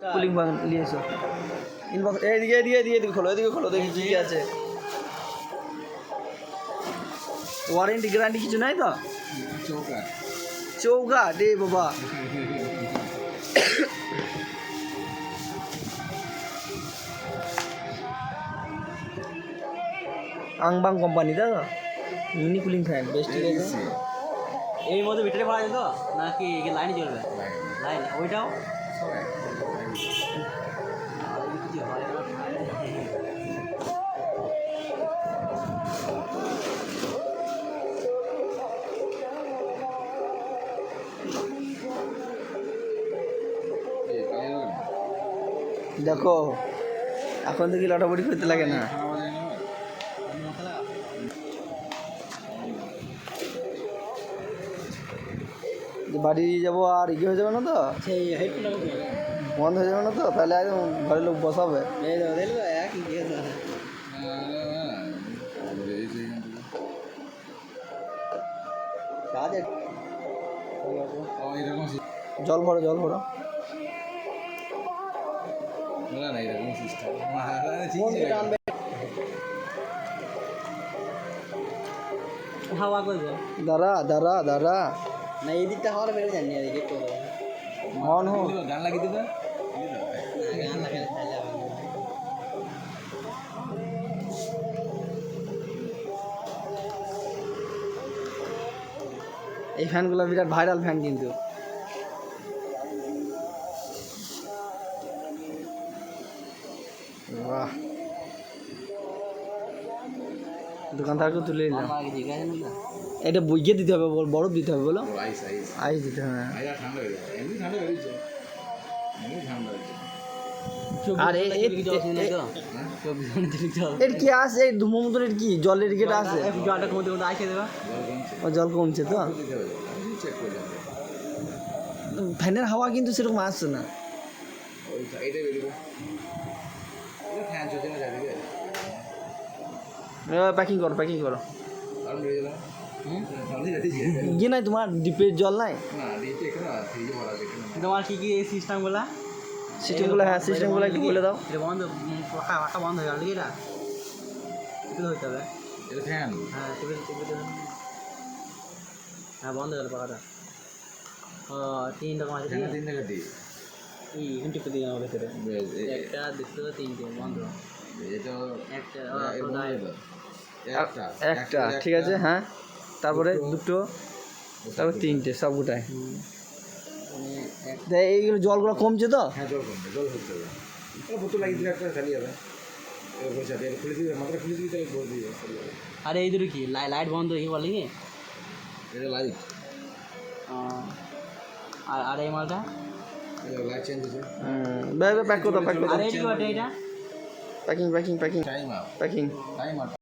Cooling fan নিয়ে এসো। Inbox এদিকে এদিকে এদিকে খোলো এদিকে খোলো দেখি কী আছে। ওয়ারেন্টি গ্যারান্টি কিছু নাই তো? চৌকা। চৌকা রে বাবা। আংবাং কোম্পানি তো? মিনি কুলিং ফ্যান বেস্ট ঠিক আছে। এর মধ্যে ব্যাটারি ভরা যেত নাকি লাইনে চলবে? লাইন ওইটাও। দেখো এখন থেকে লটাপটি করতে লাগে না। বাড়ি যাব আর ইয়ে হয়ে যাবে না তো? সেই বন্ধ হয়ে যাবে না তো? তাহলে একদম ঘরের লোক বসাবে। কাজ জল ভরো জল ভরো। হাওয়া করবে। দাঁড়া দাঁড়া দাঁড়া। না এই দিকটা হাওয়া বেড়ে যায়নি এদিকে একটু গান লাগিয়ে দিবে গান লাগালে এই ফ্যানগুলো বিরাট ভাইরাল ফ্যান কিন্তু। বাহ। দোকান থেকে তুলে নিলাম। এটা বইয়ে দিতে হবে বল বরফ দিতে হবে বলো। আইস দিতে হবে হয়ে। আর। এর কি আছে এই ধুমো মতন এর কি? জলের গেটা আছে? একটু জলটা কমতে কমতে দেবা। জল কমছে। ও জল কমছে তো? ফ্যানের হাওয়া কিন্তু সেরকম আসছে না। প্যাকিং করো প্যাকিং করো। ইয়ে নাই তোমার ডিপের জল নাই তোমার কি কি সিস্টেমগুলা সিস্টেমগুলো হ্যাঁ সিস্টেমগুলো একটু বলে দাও। এটা বন্ধ পাখা পাখা বন্ধ হয়ে গেল কি এটা? হইতে হবে। ফ্যান হ্যাঁ হ্যাঁ বন্ধ হয়ে গেল পাখাটা। ও তিন রকম আছে তিন টাকা দিই এই এখন টিপে দিয়ে আমার ভেতরে। একটা দুটো তিনটে বন্ধ। এটা। একটা একটা ঠিক আছে হ্যাঁ। তারপরে দুটো তারপর তিনটে সব গোটায় মানে এইগুলো জলগুলো কমছে তো? হ্যাঁ জল কমবে জল বোতল লাগিয়ে দিলে একটা যাবে আরে এই দুটো কি? লাই- লাইট বন্ধ কি বলে কি? এটা লাইট। আর আর এই মালটা? লাইট চেঞ্জ হচ্ছে প্যাক করো প্যাক করো আর এটা packing packing packing. Packing. Time up